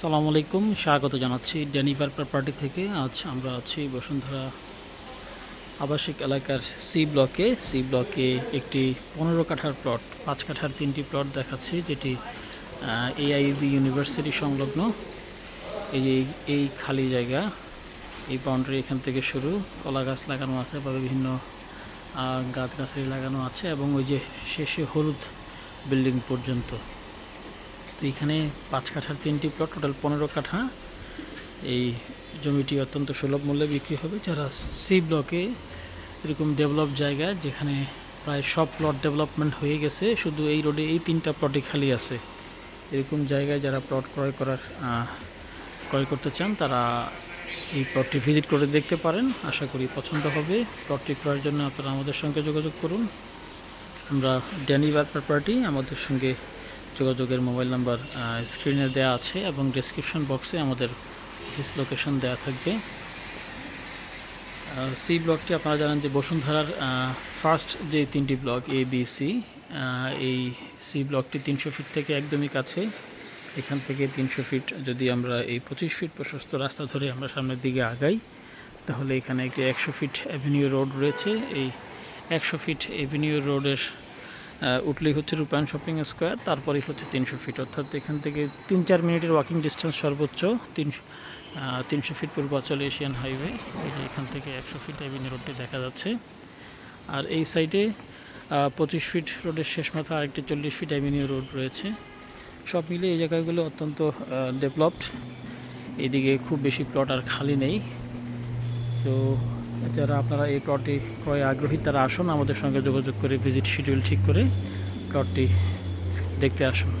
সালামু আলাইকুম, স্বাগত জানাচ্ছি ডেনিভার প্রপার্টি থেকে। আজ আমরা আছি বসুন্ধরা আবাসিক এলাকার সি ব্লকে সি ব্লকে একটি পনেরো কাঠার প্লট পাঁচ কাঠার তিনটি প্লট দেখাচ্ছি, যেটি এআইবি ইউনিভার্সিটি সংলগ্ন। এই এই খালি জায়গা, এই বাউন্ডারি এখান থেকে শুরু। কলা গাছ লাগানো আছে বা বিভিন্ন গাছগাছালি লাগানো আছে, এবং ওই যে শেষে হলুদ বিল্ডিং পর্যন্ত। তো এখানে পাঁচ কাঠার তিনটি প্লট টোটাল পনেরো কাঠা। এই জমিটি অত্যন্ত সুলভ মূল্যে বিক্রি হবে। যারা সি ব্লকে এরকম ডেভেলপ জায়গা, যেখানে প্রায় সব প্লট ডেভেলপমেন্ট হয়ে গেছে, শুধু এই রোডে এই তিনটা প্লটই খালি আছে। এরকম জায়গায় যারা প্লট ক্রয় করার ক্রয় করতে চান, তারা এই প্লটটি ভিজিট করে দেখতে পারেন। আশা করি পছন্দ হবে। প্লটটি ক্রয়ের জন্য আপনারা আমাদের সঙ্গে যোগাযোগ করুন। আমরা ড্যানিভার প্রপার্টি আমাদের সঙ্গে যোগাযোগের মোবাইল নাম্বার স্ক্রিনে দেওয়া আছে এবং ডেসক্রিপশন বক্সে আমাদের অফিস লোকেশন দেওয়া থাকবে। সি ব্লকটি আপনারা জানেন যে বসুন্ধরার ফার্স্ট যে তিনটি ব্লক এ বি সি এই সি ব্লকটি তিনশো ফিট থেকে একদমই কাছে। এখান থেকে তিনশো ফিট যদি আমরা এই পঁচিশ ফিট প্রশস্ত রাস্তা ধরে আমরা সামনের দিকে আগাই, তাহলে এখানে একটি একশো ফিট অ্যাভিনিউ রোড রয়েছে। এই একশো ফিট অ্যাভিনিউ রোডের উঠলেই হচ্ছে রূপায়ণ শপিং স্কোয়ার, তারপরেই হচ্ছে তিনশো ফিট অর্থাৎ এখান থেকে তিন চার মিনিটের ওয়াকিং ডিস্টেন্স সর্বোচ্চ তিন তিনশো ফিট পূর্বাচল এশিয়ান হাইওয়ে এই যে এখান থেকে একশো ফিট অ্যাভিনিউ রোডটি দেখা যাচ্ছে। আর এই সাইডে পঁচিশ ফিট রোডের শেষ মাথা, আরেকটি চল্লিশ ফিট অ্যাভিনিউ রোড রয়েছে। সব মিলিয়ে এই জায়গাগুলো অত্যন্ত ডেভেলপড এদিকে খুব বেশি প্লট আর খালি নেই। তো যারা আপনারা এই প্লটটি ক্রয়ে আগ্রহী তারা আসুন, আমাদের সঙ্গে যোগাযোগ করে ভিজিট শিডিউল ঠিক করে প্লটটি দেখতে আসুন।